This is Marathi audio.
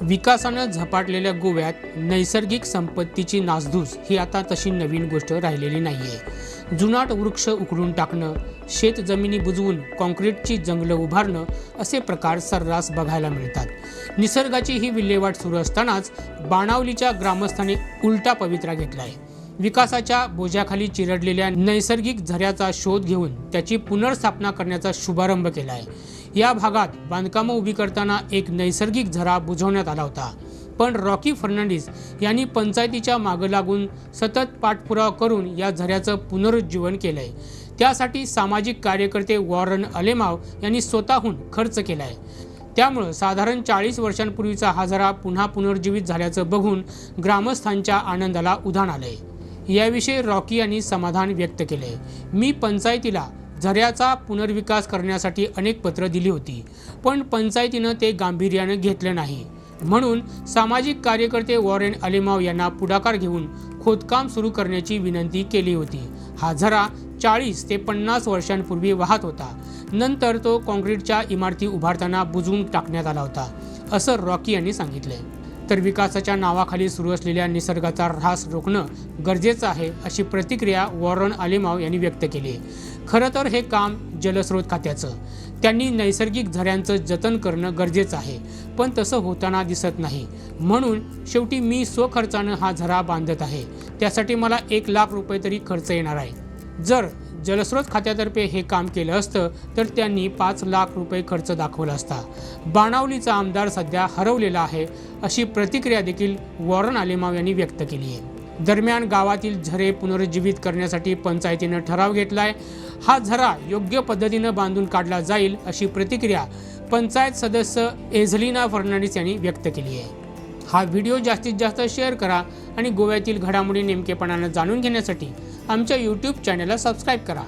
विकासानं झपाटलेल्या गोव्यात नैसर्गिक संपत्तीची नासधूस ही आता तशी नवीन गोष्ट राहिलेली नाही आहे जुनाट वृक्ष उखडून टाकणं शेत जमिनी बुजवून कॉन्क्रीटची जंगलं उभारणं असे प्रकार सर्रास बघायला मिळतात. निसर्गाची ही विल्हेवाट सुरू असतानाच बाणावलीच्या ग्रामस्थांनी उलटा पवित्रा घेतलाय. विकासाच्या बोजाखाली चिरडलेल्या नैसर्गिक झऱ्याचा शोध घेऊन त्याची पुनर्स्थापना करण्याचा शुभारंभ केला आहे या भागात बांधकामं उभी करताना एक नैसर्गिक झरा बुजवण्यात आला होता. पण रॉकी फर्नांडिस यांनी पंचायतीच्या मागं लागून सतत पाठपुरावा करून या झऱ्याचं पुनरुज्जीवन केलंय. त्यासाठी सामाजिक कार्यकर्ते वॉरन अलेमाव यांनी स्वतःहून खर्च केलाय. त्यामुळं साधारण चाळीस वर्षांपूर्वीचा हा झरा पुन्हा पुनर्जीवित झाल्याचं बघून ग्रामस्थांच्या आनंदाला उधाण आलंय. याविषयी रॉकी यांनी समाधान व्यक्त केले मी पंचायतीला झऱ्याचा पुनर्विकास करण्यासाठी अनेक पत्र दिली होती पण पंचायतीनं ते गांभीर्यानं घेतलं नाही. म्हणून सामाजिक कार्यकर्ते वॉरेन अलिमाव यांना पुढाकार घेऊन खोदकाम सुरू करण्याची विनंती केली होती. हा झरा चाळीस ते पन्नास वर्षांपूर्वी वाहत होता. नंतर तो काँक्रीटच्या इमारती उभारताना बुजवून टाकण्यात आला होता असं रॉकी यांनी सांगितलंय. तर विकासाच्या नावाखाली सुरू असलेल्या निसर्गाचा ऱ्हास रोखणं गरजेचं आहे अशी प्रतिक्रिया वॉरन अलिमाव यांनी व्यक्त केली खरं तर हे काम जलस्रोत खात्याचं. त्यांनी नैसर्गिक झऱ्यांचं जतन करणं गरजेचं आहे पण तसं होताना दिसत नाही. म्हणून शेवटी मी स्वखर्चानं हा झरा बांधत आहे. त्यासाठी मला एक लाख रुपये तरी खर्च येणार आहे. जर जलस्रोत खात्यातर्फे हे काम केलं असतं तर त्यांनी पाच लाख रुपये खर्च दाखवला असता. बाणावलीचा आमदार सध्या हरवलेला आहे अशी प्रतिक्रिया देखील वॉरन आलेमाव यांनी व्यक्त केली आहे. दरम्यान गावातील झरे पुनरुज्जीवित करण्यासाठी पंचायतीनं ठराव घेतलाय. हा झरा योग्य पद्धतीनं बांधून काढला जाईल अशी प्रतिक्रिया पंचायत सदस्य एझलिना फर्नांडिस यांनी व्यक्त केली आहे. हा व्हिडिओ जास्तीत जास्त शेअर करा. आणि गोव्यातील घडामोडी नेमकेपणानं जाणून घेण्यासाठी आमच्या यूट्यूब चॅनलला सबस्क्राईब करा.